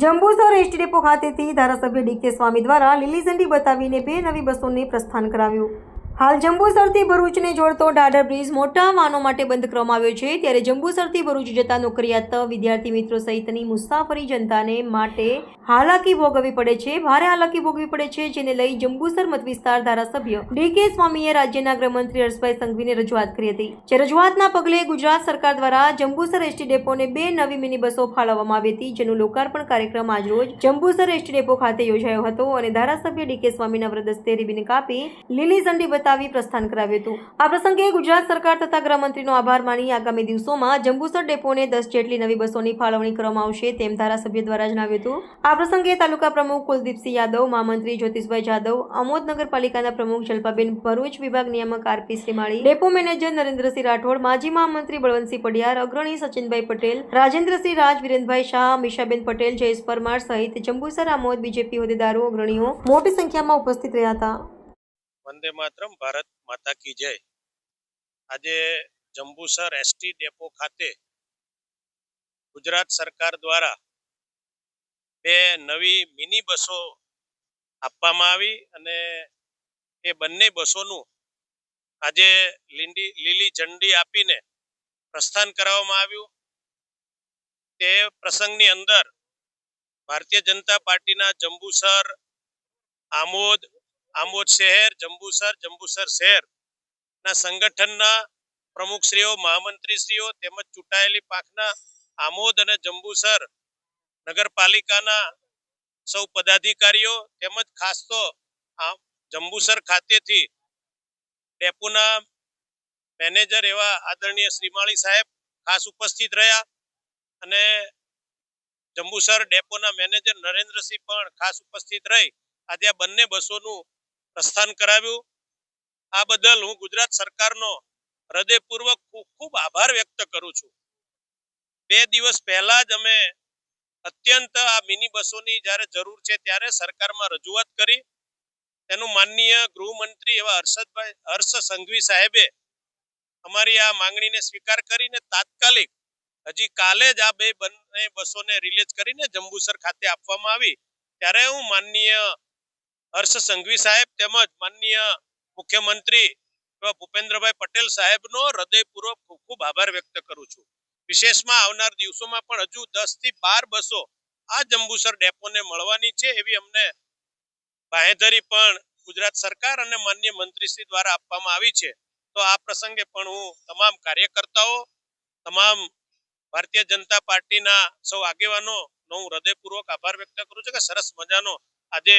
Jambusar ST depot ખાતેથી ધારાસભ્ય decay સ્વામી દ્વારા લીલી ઝંડી બતાવીને બે નવી બસોને પ્રસ્થાન કરાવ્યું. હાલ જંબુસરથી ભરૂચને જોડતો ડાડર બ્રિજ મોટા વાહનો માટે બંધ કરવામાં આવ્યો છે. ત્યારે જંબુસરથી ભરૂચ જતા નોકરિયાત વિદ્યાર્થી મિત્રો સહિતની મુસાફરી જનતાને માટે હાલાકી ભોગવવી પડે છે. ભારે હાલાકી ભોગવવી પડે છે, જેને લઈ જંબુસર મત વિસ્તાર ધારાસભ્ય ડીકે સ્વામીએ રાજ્યના ગૃહમંત્રી હર્ષભાઈ સંઘવીને રજૂઆત કરી હતી. જે રજૂઆતના પગલે ગુજરાત સરકાર દ્વારા જંબુસર એસટી ડેપોને બે નવી મિની બસો ફાળવવામાં આવી હતી, જેનું લોકાર્પણ કાર્યક્રમ આજરોજ જંબુસર એસટી ડેપો ખાતે યોજાયો હતો અને ધારાસભ્ય ડીકે સ્વામીના વ્રદસ્તે રિબિન કાપી લીલી ઝંડી બતાવી પ્રસ્થાન કરાવ્યું હતું. આ પ્રસંગે ગુજરાત સરકાર તથા ગૃહમંત્રીનો આભાર માની આગામી દિવસોમાં જંબુસર ડેપોને દસ જેટલી નવી બસોની ફાળવણી કરવામાં આવશે તેમ ધારાસભ્ય દ્વારા જણાવ્યું હતું. આ પ્રસંગે તાલુકા પ્રમુખ કુલદીપસિંહ યાદવ, મહામંત્રી જ્યોતિષભાઈ જાદવ, આમોદ નગરપાલિકાના પ્રમુખ જલ્પાબેન ભરૂચ, વિભાગ નિયામક R P Shrimali, depot manager Narendrasinh Rathod, માજી મહામંત્રી બળવંતસિંહ પડિયાર, અગ્રણી સચિનભાઈ પટેલ, રાજેન્દ્રસિંહ રાજ વિરેન્દ્રભાઈ શાહ, મિશાબેન પટેલ, જયેશ પરમાર સહિત જંબુસર, આમોદ, બીજેપી હોદ્દેદારો, અગ્રણીઓ મોટી સંખ્યામાં ઉપસ્થિત રહ્યા હતા. વંદે માતરમ, ભારત માતા કી જય. આજે જંબુસર એસટી ડેપો ખાતે ગુજરાત સરકાર દ્વારા બે નવી મિની બસો આપવામાં આવી અને એ બંને બસોનું આજે લીંડી, લીલી ઝંડી આપીને પ્રસ્થાન કરાવવામાં આવ્યું. તે પ્રસંગની અંદર ભારતીય જનતા પાર્ટીના જંબુસર આમોદ આમોદ શહેર, જંબુસર જંબુસર શહેર ના સંગઠનના પ્રમુખશ્રીઓ, મહામંત્રીશ્રીઓ તેમજ ચૂંટાયેલી પાંખના આમોદ અને જંબુસર નગરપાલિકાના સૌ પદાધિકારીઓ તેમજ ખાસ તો આ જંબુસર ખાતેથી ડેપોના મેનેજર એવા આદરણીય શ્રીમાળી સાહેબ ખાસ ઉપસ્થિત રહ્યા અને જંબુસર ડેપોના મેનેજર નરેન્દ્રસિંહ પણ ખાસ ઉપસ્થિત રહી. આજે આ બંને બસોનું પ્રસ્થાન કરાવ્યું. આ બદલ હું ગુજરાત સરકારનો હૃદયપૂર્વક ખૂબ આભાર વ્યક્ત કરું છું. બે દિવસ પહેલા જ અમે અત્યંત આ મિની બસોની જ્યારે જરૂર છે ત્યારે સરકારમાં રજૂઆત કરી. તેનું માનનીય ગૃહમંત્રી એવા હર્ષદભાઈ, હર્ષ સંઘવી સાહેબે અમારી આ માંગણીને સ્વીકાર કરીને તાત્કાલિક હજી કાલે જ આ બે બંને બસોને રિલીઝ કરીને જંબુસર ખાતે આપવામાં આવી. ત્યારે હું માનનીય હર્ષ સંઘવી સાહેબ તેમજ માનનીય મુખ્યમંત્રી ભૂપેન્દ્રભાઈ પટેલ સાહેબનો હૃદયપૂર્વક ખૂબ ખૂબ આભાર વ્યક્ત કરું છું. વિશેષમાં આવનાર દિવસોમાં પણ હજુ દસથી બાર બસો આ જંબુસર ડેપોને મળવાની છે એવી અમને બાહેધરી પણ ગુજરાત સરકાર અને માન્ય મંત્રીશ્રી દ્વારા આપવામાં આવી છે. તો આ પ્રસંગે પણ હું તમામ કાર્યકર્તાઓ, તમામ ભારતીય જનતા પાર્ટીના સૌ આગેવાનો હું હૃદયપૂર્વક આભાર વ્યક્ત કરું છું કે સરસ મજાનો આજે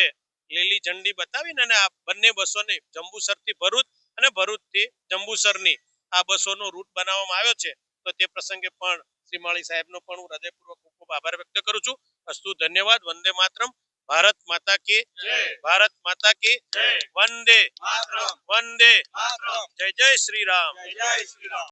લીલી ઝંડી બતાવીને અને આ બંને બસોને જંબુસરથી ભરૂચ અને ભરૂચથી જંબુસરની આ બસોનો રૂટ બનાવવામાં આવ્યો છે. તો તે પ્રસંગે પણ શ્રી માળી સાહેબનો પણ હું હૃદયપૂર્વક ખૂબ ખૂબ આભાર વ્યક્ત કરું છું. અસ્તુ ધન્યવાદ. વંદે માતરમ. ભારત માતા કી ભારત માતા કી વંદે. વંદે. જય જય શ્રી રામ.